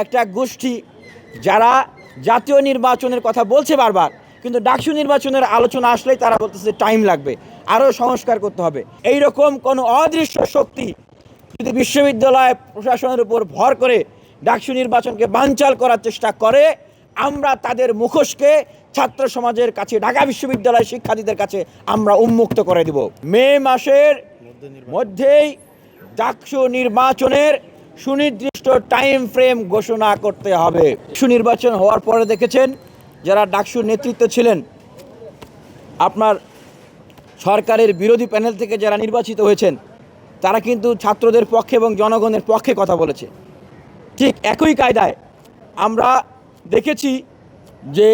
একটা গোষ্ঠী যারা জাতীয় নির্বাচনের কথা বলছে বারবার, কিন্তু ডাকসু নির্বাচনের আলোচনা আসলেই তারা বলতেছে টাইম লাগবে, আরও সংস্কার করতে হবে। এই রকম কোনো অদৃশ্য শক্তি যদি বিশ্ববিদ্যালয় প্রশাসনের উপর ভর করে ডাকসু নির্বাচনকে বানচাল করার চেষ্টা করে, আমরা তাদের মুখোশকে ছাত্র সমাজের কাছে, ঢাকা বিশ্ববিদ্যালয় শিক্ষার্থীদের কাছে আমরা উন্মুক্ত করে দিব। মে মাসের মধ্যেই ডাকসু নির্বাচনের সুনির্দিষ্ট টাইম ফ্রেম ঘোষণা করতে হবে। সুনির্বাচন হওয়ার পরে দেখেছেন যারা ডাকসুর নেতৃত্ব ছিলেন, আপনার সরকারের বিরোধী প্যানেল থেকে যারা নির্বাচিত হয়েছেন, তারা কিন্তু ছাত্রদের পক্ষে এবং জনগণের পক্ষে কথা বলেছে। ঠিক একই কায়দায় আমরা দেখেছি যে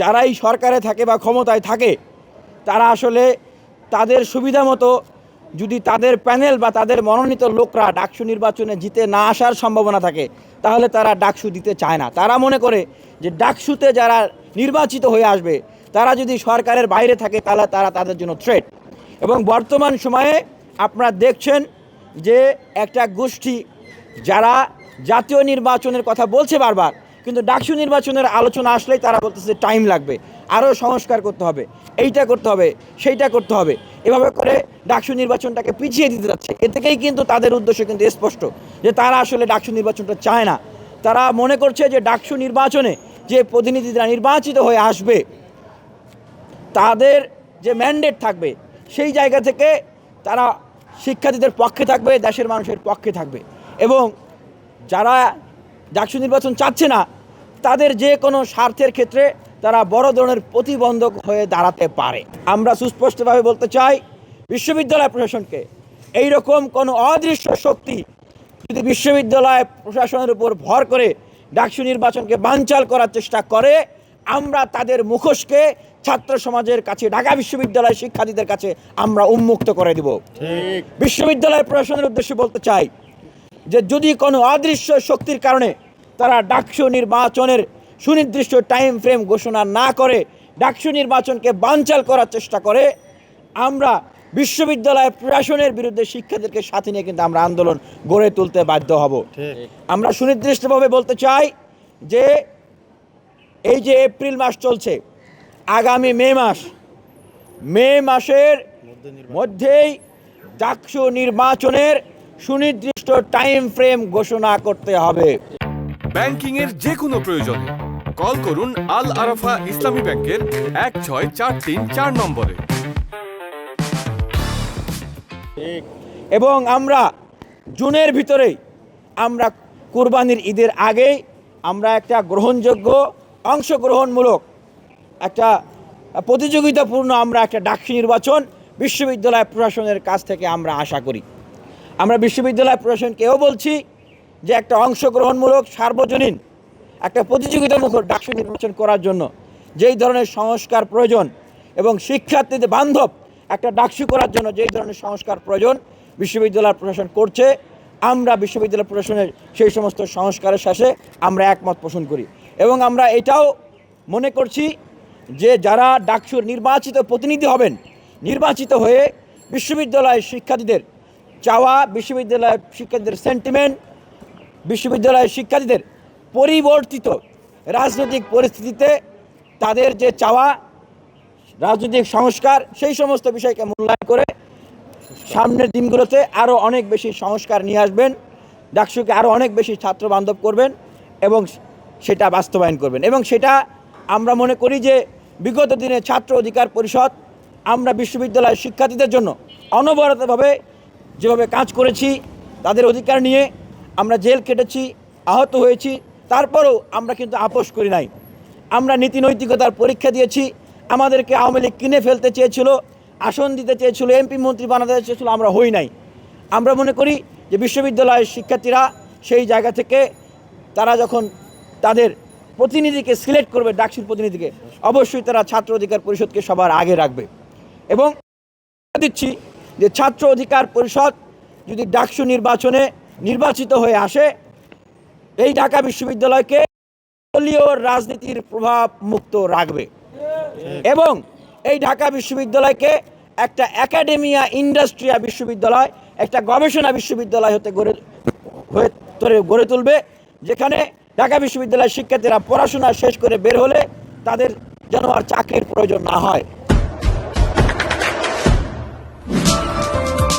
যারাই সরকারে থাকে বা ক্ষমতায় থাকে, তারা আসলে তাদের সুবিধা মতো যদি তাদের প্যানেল বা তাদের মনোনীত লোকরা ডাকসু নির্বাচনে জিতে না আসার সম্ভাবনা থাকে, তাহলে তারা ডাকসু দিতে চায় না। তারা মনে করে যে ডাকসুতে যারা নির্বাচিত হয়ে আসবে, তারা যদি সরকারের বাইরে থাকে, তাহলে তারা তাদের জন্য থ্রেট এবং বর্তমান সময়ে আপনারা দেখছেন যে একটা গোষ্ঠী যারা জাতীয় নির্বাচনের কথা বলছে বারবার কিন্তু ডাকসু নির্বাচনের আলোচনা আসলেই তারা বলতেছে টাইম লাগবে। আরও সংস্কার করতে হবে। এইটা করতে হবে, সেইটা করতে হবে। এভাবে করে ডাকসু নির্বাচনটাকে পিছিয়ে দিতে যাচ্ছে। এ থেকেই কিন্তু তাদের উদ্দেশ্য কিন্তু স্পষ্ট, যে তারা আসলে ডাকসু নির্বাচনটা চায় না। তারা মনে করছে যে ডাকসু নির্বাচনে যে প্রতিনিধিরা নির্বাচিত হয়ে আসবে, তাদের যে ম্যান্ডেট থাকবে, সেই জায়গা থেকে তারা শিক্ষার্থীদের পক্ষে থাকবে, দেশের মানুষের পক্ষে থাকবে। এবং যারা ডাকসু নির্বাচন চাচ্ছে না তাদের যে কোনো স্বার্থের ক্ষেত্রে তারা বড় ধরনের প্রতিবন্ধক হয়ে দাঁড়াতে পারে। আমরা সুস্পষ্টভাবে বলতে চাই বিশ্ববিদ্যালয় প্রশাসনকে এই রকম কোনো অদৃশ্য শক্তি যদি বিশ্ববিদ্যালয় প্রশাসনের উপর ভর করে ডাকসু নির্বাচনকে বানচাল করার চেষ্টা করে আমরা তাদের মুখোশকে ছাত্র সমাজের কাছে ঢাকা বিশ্ববিদ্যালয় শিক্ষার্থীদের কাছে আমরা উন্মুক্ত করে দিব। বিশ্ববিদ্যালয় প্রশাসনের উদ্দেশ্যে বলতে চাই যে যদি কোনো অদৃশ্য শক্তির কারণে তারা ডাকসু নির্বাচনের সুনির্দিষ্ট টাইম ফ্রেম ঘোষণা না করে ডাকসু নির্বাচনকে বানচাল করার চেষ্টা করে আমরা বিশ্ববিদ্যালয় প্রশাসনের বিরুদ্ধে শিক্ষাদেরকে সাথে নিয়ে কিন্তু আমরা আন্দোলন গড়ে তুলতে বাধ্য হব। আমরা সুনির্দিষ্টভাবে বলতে চাই যে এই যে এপ্রিল মাস চলছে আগামী মে মাস মে মাসের মধ্যেই ডাকসু নির্বাচনের সুনির্দিষ্ট টাইম ফ্রেম ঘোষণা করতে হবে। ব্যাংকিং এর যে কোনো প্রয়োজনে কল করুন আল আরাফা ইসলামী ব্যাংকের এক ছয় চার তিন চার নম্বরে। এবং আমরা জুনের ভিতরেই আমরা কুরবানির ঈদের আগেই আমরা একটা গ্রহণযোগ্য অংশগ্রহণমূলক একটা প্রতিযোগিতাপূর্ণ আমরা একটা ডাকসু নির্বাচন বিশ্ববিদ্যালয় প্রশাসনের কাছ থেকে আমরা আশা করি। আমরা বিশ্ববিদ্যালয় প্রশাসনকেও বলছি যে একটা অংশগ্রহণমূলক, সার্বজনীন, একটা প্রতিযোগিতামুখর ডাকসু নির্বাচন করার জন্য যেই ধরনের সংস্কার প্রয়োজন এবং শিক্ষার্থীদের বান্ধব একটা ডাকসু করার জন্য যেই ধরনের সংস্কার প্রয়োজন বিশ্ববিদ্যালয় প্রশাসন করছে, আমরা বিশ্ববিদ্যালয় প্রশাসনের সেই সমস্ত সংস্কারের শেষে আমরা একমত পোষণ করি। এবং আমরা এটাও মনে করছি যে যারা ডাকসুর নির্বাচিত প্রতিনিধি হবেন, নির্বাচিত হয়ে বিশ্ববিদ্যালয়ের শিক্ষার্থীদের চাওয়া বিশ্ববিদ্যালয়ের শিক্ষার্থীদের সেন্টিমেন্ট বিশ্ববিদ্যালয়ের শিক্ষার্থীদের পরিবর্তিত রাজনৈতিক পরিস্থিতিতে তাদের যে চাওয়া, রাজনৈতিক সংস্কার, সেই সমস্ত বিষয়কে মূল্যায়ন করে সামনের দিনগুলোতে আরও অনেক বেশি সংস্কার নিয়ে আসবেন, ডাকসুকে আরও অনেক বেশি ছাত্র বান্ধব করবেন এবং সেটা বাস্তবায়ন করবেন। এবং সেটা আমরা মনে করি যে বিগত দিনে ছাত্র অধিকার পরিষদ আমরা বিশ্ববিদ্যালয়ের শিক্ষার্থীদের জন্য অনবরতভাবে যেভাবে কাজ করেছি, তাদের অধিকার নিয়ে আমরা জেল কেটেছি, আহত হয়েছি, তারপরেও আমরা কিন্তু আপোষ করি নাই। আমরা নীতি নৈতিকতার পরীক্ষা দিয়েছি, আমাদেরকে আওয়ামী লীগ কিনে ফেলতে চেয়েছিল, আসন দিতে চেয়েছিল এমপি মন্ত্রী বানাতে চেয়েছিল, আমরা হই নাই। আমরা মনে করি যে বিশ্ববিদ্যালয়ের শিক্ষার্থীরা সেই জায়গা থেকে তারা যখন তাদের প্রতিনিধিকে সিলেক্ট করবে, ডাকসুর প্রতিনিধিকে, অবশ্যই তারা ছাত্র অধিকার পরিষদকে সবার আগে রাখবে। এবং দিচ্ছি যে ছাত্র অধিকার পরিষদ যদি ডাকসু নির্বাচনে নির্বাচিত হয়ে আসে এই ঢাকা বিশ্ববিদ্যালয়কে দলীয় রাজনীতির প্রভাব মুক্ত রাখবে। এবং এই ঢাকা বিশ্ববিদ্যালয়কে একটা একাডেমিয়া ইন্ডাস্ট্রিয়া বিশ্ববিদ্যালয় একটা গবেষণা বিশ্ববিদ্যালয় হতে গড়ে হয়ে তোরে গড়ে তুলবে যেখানে ঢাকা বিশ্ববিদ্যালয়ের শিক্ষার্থীরা পড়াশোনা শেষ করে বের হলে তাদের যেন আর চাকরির প্রয়োজন না হয়।